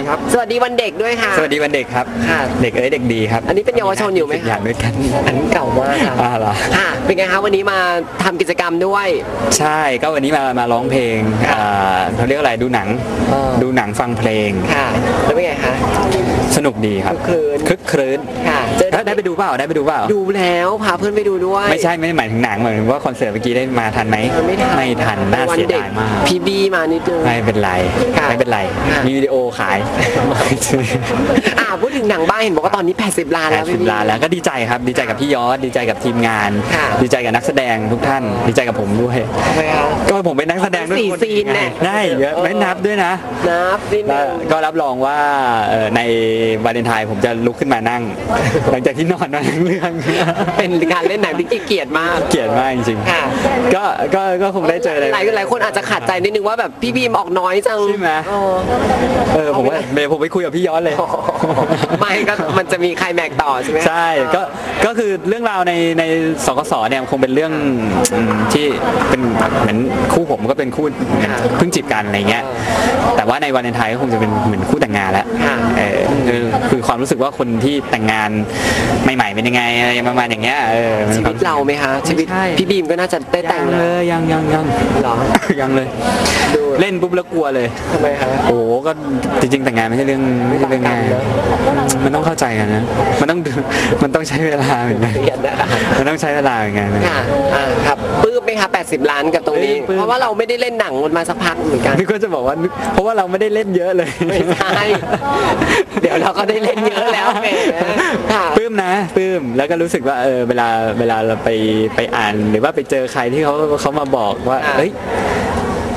ดีครับ สวัสดีวันเด็กด้วยค่ะ สวัสดีวันเด็กครับ ค่ะ เด็กเอ้ยเด็กดีครับอันนี้เป็นเยาวชนอยู่ไหมคะ อย่างด้วยกันอันนี้เก่ามากค่ะอ่าเหรอค่ะ เป็นไงคะวันนี้มาทำกิจกรรมด้วย ใช่ก็วันนี้มามาร้องเพลงค่ะอ่าเขาเรียกอะไรดูหนังเออดูหนังฟังเพลง ค่ะ แล้วเป็นไงคะ สนุกดีครับคึกคืนคึกครื้นค่ะ เจอได้ได้ไปดูเปล่าได้ไปดูเปล่า ดูแล้วพาเพื่อนไปดูด้วยไม่ใช่ไม่ได้หมายถึงหนังหมายถึงว่าคอนเสิร์ตเมื่อกี้ได้มาทันไหมไม่ทันไม่ทันน่าเสียดายมาก พีบีมานิดนึง ไม่เป็นไร ค่ะไม่เป็นไร ค่ะ มีวิดีโอขายอ่าพูดถึงหนังบ้านเห็นบอกว่าตอนนี้ 80 ล้านแปแล้วดสิบพี่ ล้านแล้วก็ดีใจครับดีใจกับพี่ยอดดีใจกับทีมงาน ค่ะ ดีใจกับนักแสดงทุกท่าน ดีใจกับผมด้วย ทำไมคะ ก็ผมเป็นนักแสดงด้วยสี่คนซีนเนี่ยได้เยอะไม่นับด้วยนะ นับนิดนึก็งก็รับรองว่าเอ่อในวาเลนไทน์ผมจะลุกขึ้นมานั่ง หลังจากที่นอนมาทั้งเรื่อง เป็นการเล่นหนังที่ขี้เกียจมาก เกลียดมากจริงค่ะ ๆก็ก็ก็คงได้เจอเลยหลายหลายคนอาจจะขัดใจนิดนึงว่าแบบพี่บีมออกน้อยจังใช่ไหม เออเออผมว่าเดี๋ยวผมไปคุยกับพี่ย้อนเลย ไม่ก็มันจะมีใครแม็กต่อใช่ไหมใช่ก็ก็คือเรื่องราวในในสกสเนี่ยคงเป็นเรื่องอืมที่เป็นเหมือนคู่ผมก็เป็นคู่เหมือนเพิ่งจีบกันอะไรเงี้ยแต่ว่าในวันในไทยก็คงจะเป็นเหมือนคู่แต่งงานแล้วค่ะเออคือคือความรู้สึกว่าคนที่แต่งงานใหม่ๆเป็นยังไงอะไรประมาณอย่างเงี้ยเออมันชีวิตเราไหมคะชีวิตใช่พี่บีมก็น่าจะได้แต่ยังงแล้เลวยยังยังยังเหรอยังเลยดูเล่นปุ๊บแล้วกลัวเลยทำไมคะโอ้โหก็จริงๆแต่งงานไม่ใช่เรื่องไม่ใช่เรื่องง่ายต่างกันนะมันต้องเข้าใจกันนะมันต้องมันต้องใช้เวลาเหมือนกันเครียดนะคะมันต้องใช้เวลาเหมือนกันนะค่ะอ่าครับปลื้มไหมคะ80 ล้านกับตรงนี้ปลื้มเพราะว่าเราไม่ได้เล่นหนังมันมาสักพักเหมือนกันนึกว่าจะบอกว่านึกเพราะว่าเราไม่ได้เล่นเยอะเลยไม่ใช่เดี๋ยวเราก็ได้เล่นเยอะแล้วแหมค่ะปลื้มนะปลื้มแล้วก็รู้สึกว่าเออเวลาเวลาเราไปไปอ่านหรือว่าไปเจอใครที่เขาเขามาบอกว่าค่ะเฮ้ย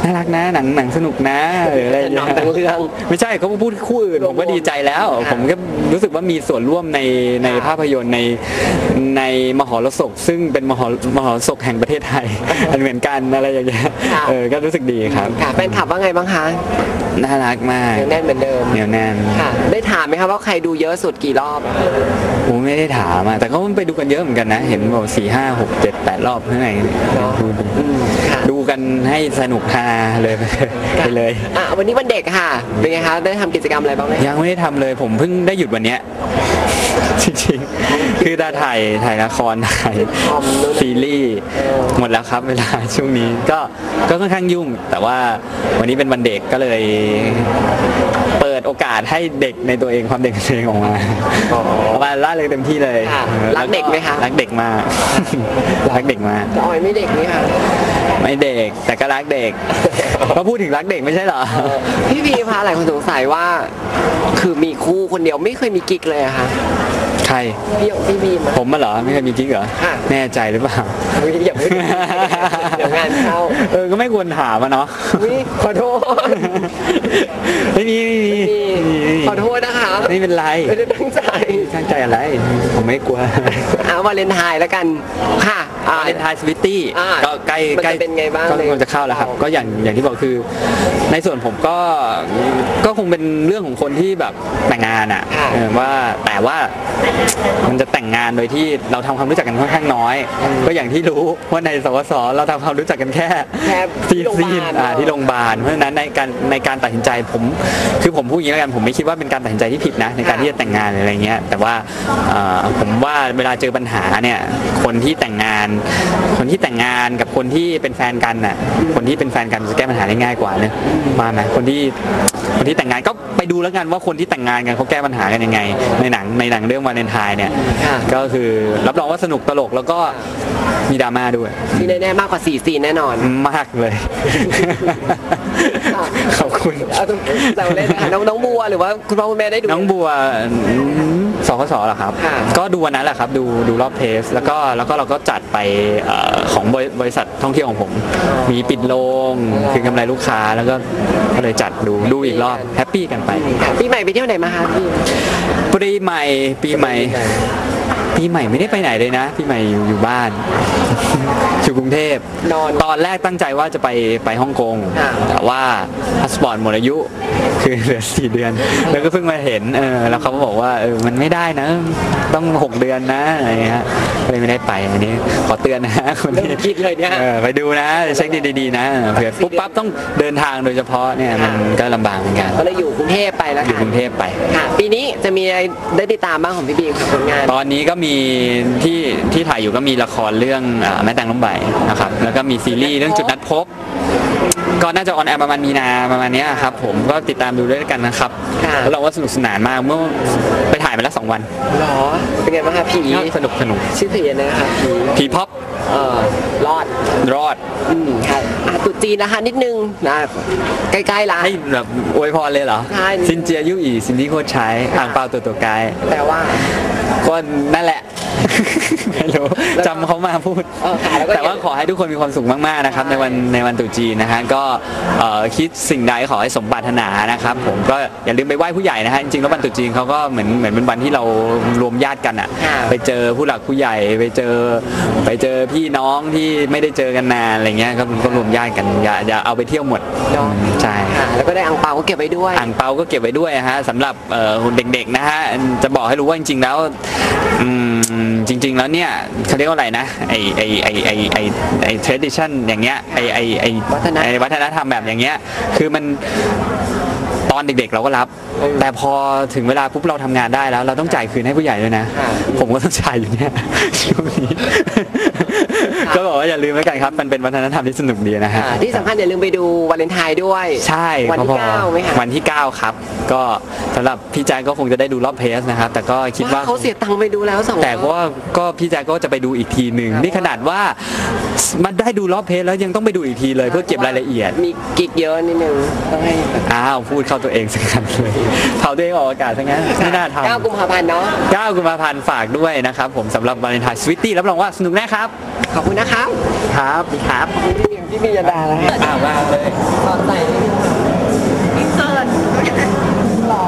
น่ารักนะหนังหนังสนุกนะหรืออะไรอย่างหนัเงี้งทั้งเรื่องไม่ใช่เขาพูดคู่อื่นผมก็ดีใจแล้วค่ะผมก็รู้สึกว่ามีส่วนร่วมในในค่ะภาพยนตร์ในในมหรสพซึ่งเป็นมหรมหรสพแห่งประเทศไทย อันเหมือนกันอะไรอย่างเงี้ยเออก็รู้สึกดีครับ ค่ะแฟนคลับว่าไงบ้างคะ น่ารักมากยังแน่นเหมือนเดิมเหนียวแน่นค่ะ ได้ถามไหมคะว่าใครดูเยอะสุดกี่รอบ ผมไม่ได้ถามอะแต่เขาไปดูกันเยอะเหมือนกันนะ เห็นบอกสี่ห้าหกเจ็ดแปดรอบเท่าไหร่เนาะดูดูอืมค่ะดูกันให้สนุกฮาเลยไปเลยอะวันนี้วันเด็กค่ะ เป็นไงคะได้ทำกิจกรรมอะไรบ้างไหมยังไม่ได้ทำเลยผมเพิ่งได้หยุดวันเนี้ย จริงๆ คือตาถ่ายถ่ายละครถ่ายซีรีส์หมดแล้วครับเวลาช่วงนี้ก็ก็ค่อนข้างยุ่ง แต่ว่าวันนี้เป็นวันเด็กก็เลยเปิดโอกาสให้เด็กในตัวเองความเด็กในตัวเองออกมาอ๋อออกมาล่าเลยเต็มที่เลยค่ะออรักเด็กไหมคะรักเด็กมากรักเด็กมากแต่ออยไม่เด็กนี่ค่ะไม่เด็กแต่ ก็รักเด็กก็พูดถึงรักเด็กไม่ใช่เหรอ พี่พีพาหลายคนสงสัยว่า คือมีคู่คนเดียวไม่เคยมีกิ๊กเลยอะค่ะใคร พี่พี่บีมอะ ผมมาเหรอ ไม่เคยมีกิ๊กเหรอ ค่ะ แน่ใจหรือเปล่า อุ๊ยอย่าพูดเดี๋ยวงานเข้าเออ ก็ไม่ควรถามอะเนาะ อุ๊ยขอโทษไม่มีไม่มีพี่ไม่มีไม่มี ขอโทษนะคะ ไม่เป็นไรไม่ได้ตั้งใจตั้งใจอะไร ผมไม่กลัวอ่าวาเลนไทน์แล้วกันค่ะอ่าวาเลนไทน์สวิตตี้อ่าก็ใกล้มันจะใกล้เป็นไงบ้างก็เลยกำลังจะเข้าแล้วครับ ก็อย่างอย่างที่บอกคือ ในส่วนผมก็ก็คงเป็นเรื่องของคนที่แบบแต่งงานอะค่ะเออว่าแต่ว่ามันจะแต่งงานโดยที่เราทำความรู้จักกันค่อนข้างน้อย ก็อย่างที่รู้ว่าในสวสเราทำความรู้จักกันแค่แค่ซีที่โรงพซียาบาลนอ่าที่โรงพยาบาลเพราะฉะนั้นในการในการตัดสินใจผม คือผมพูดอย่างนี้แล้วกันผมไม่คิดว่าเป็นการตัดสินใจที่ผิดนะในการที่จะแต่งงานหรืออะไรเงี้ยแต่ว่าเอ่อผมว่าเวลาเจอปัญหาเนี่ยคนที่แต่งงาน คนที่แต่งงานกับคนที่เป็นแฟนกันน่ะคนที่เป็นแฟนกันจะแก้ปัญหาได้ง่ายกว่าเนอะมาไหมคนที่คนที่แต่งงานก็ไปดูแล้วกันว่าคนที่แต่งงานกันเขาแก้ปัญหากันยังไง ในหนังในหนังเรื่องวาเลนไทน์เนี่ยค่ะก็คือรับรองว่าสนุกตลกแล้วก็มีดราม่าด้วยที่แน่ๆมากกว่า4ซีนแน่นอนมากเลยขอบ คุณเอาตรงเราเล่นนะคะน้องน้องบัวหรือว่าคุณพ่อคุณแม่ได้ดู น้องบัวอืมสคสเหรอครับ ค่ะก็ดูวันนั้นแหละครับ ดูดูรอบเทส แล้วก็แล้วก็เราก็จัดไปเอ่อของบริบริษัทท่องเที่ยวของผม มีปิดโรงคือกำไรลูกค้าแล้วก็ก็เลยจัดดูดูอีกรอบแฮปปี้กันไปค่ะปีใหม่ไปเที่ยวไหนมาคะพี่ ปีใหม่ปีใหม่ ปีใหม่ไม่ได้ไปไหนเลยนะปีใหม่อยู่อยู่บ้าน อยู่กรุงเทพนอนตอนแรกตั้งใจว่าจะไปไปฮ่องกงค่ะแต่ว่าพาสปอร์ตหมดอายุ คือเหลือสี่เดือน แล้วก็เพิ่งมาเห็นเออแล้วเขาก็บอกว่าเออมันไม่ได้นะ ต้องหกเดือนนะอะไรเงี้ยก็เลยไม่ได้ไปอันนี้ขอเตือนนะคนที่เริ่มคิดเลยเนี่ยเออไปดูนะเช็คดีๆนะเผื่อปุ๊บปั๊บต้องเดินทางโดยเฉพาะเนี่ยมันก็ลำบากเหมือนกันก็เลยอยู่กรุงเทพไปแล้วอยู่ค่ะกรุงเทพไปค่ะปีนี้จะมีอะไรได้ติดตามบ้างของพี่บีมค่ะผลงาน ตอนนี้ก็มีที่ที่ถ่ายอยู่ก็มีละครเรื่องอ่าแม่แตงล้มใบนะครับแล้วก็มีซีรีส์เรื่องจุดนัดพบ ก็น่าจะออนแอร์ประมาณมีนาประมาณเนี้ยครับผมก็ติดตามดูด้วยกันนะครับค่ะ แล้วเราว่าสนุกสนานมากเมื่อไปถ่ายมาแล้วสองวันหรอ เป็นไงบ้างคะผีก็สนุกสนุกชื่อเพลงนะคะผีพีพ็อปเออรอด รอดอืมค่ะอะตรุษจีนนะคะนิดนึงนะใกล้ๆละ ให้แบบอวยพรเลยเหรอใช่ ซินเจียยุอีซินดี้โคตรใช้อ่างเปาตัวตัวกาย แต่ว่าก็นั่นแหละ ไม่รู้จำเขามาพูด เออค่ะแล้วก็แต่ว่าขอให้ทุกคนมีความสุขมากๆนะครับ ใช่ ในวันในวันตรุษจีนนะฮะก็เอ่อคิดสิ่งใดขอให้สมปรารถนานะครับผมก็อย่าลืมไปไหว้ผู้ใหญ่นะฮะจริงๆแล้ววันตรุษจีนเขาก็เหมือนเหมือนเป็นวันที่เรารวมญาติกันอะค่ะไปเจอผู้หลักผู้ใหญ่ไปเจอ ไปเจอพี่น้องที่ไม่ได้เจอกันนานอะไรเงี้ยก็ก็รวมญาติกันอย่าอย่าเอาไปเที่ยวหมดเนาะใช่ ค่ะแล้วก็ได้อังเปาก็เก็บไว้ด้วย อ่างเปาก็เก็บไว้ด้วยนะฮะสำหรับเอ่อเด็กๆนะฮะจะบอกให้รู้ว่าจริงๆแล้วอืมจริง ๆ แล้วเนี่ยเขาเรียกว่าอะไรนะไอไอไอไอไอไอ tradition อย่างเงี้ยไอไอไอวัฒนธรรมไอวัฒนธรรมแบบอย่างเงี้ยคือมันตอนเด็กๆเราก็รับเออแต่พอถึงเวลาปุ๊บเราทำงานได้แล้ว เราต้องจ่ายคืนให้ผู้ใหญ่ด้วยนะค่ะผมก็ต้องจ่ายอยู่เนี่ยช่วงนี้ก็ บอกว่าอย่าลืมแล้วกันครับ มันเป็นวัฒนธรรมที่สนุกดีนะฮะอ่าที่สำคัญอย่าลืมไปดูวาเลนไทน์ด้วย ใช่วันที่พอๆเก้าไหมคะ วันที่ 9 ครับ ก็สำหรับพี่แจ๊คก็คงจะได้ดูรอบเพสนะครับ แต่ก็คิดว่าเขาเสียตังค์ไปดูแล้วสองแต่รอบ ว่าก็พี่แจ๊คก็จะไปดูอีกทีหนึ่งครับ นี่ขนาดว่ามันได้ดูรอบเพสแล้วยังต้องไปดูอีกทีเลยเพื่อเก็บรายละเอียด มีกิ๊กเยอะนิดนึงต้องให้อ้าว พูดเข้าตัวเองสักกันเลยเผาตัวเองออกอากาศซะงั้นไม่น่าทำ เก้ากุมภาพันธ์เนาะ9กุมภาพันธ์ฝากด้วยนะครับผมสำหรับวาเลนไทน์สวิตตี้รับรองว่าสนุกแน่ครับ ขอบคุณนะคครับ ครับครับพี่พี่มียดาแล้วอ่าว่าเลยตอนใหนอินเสิร์หล่อ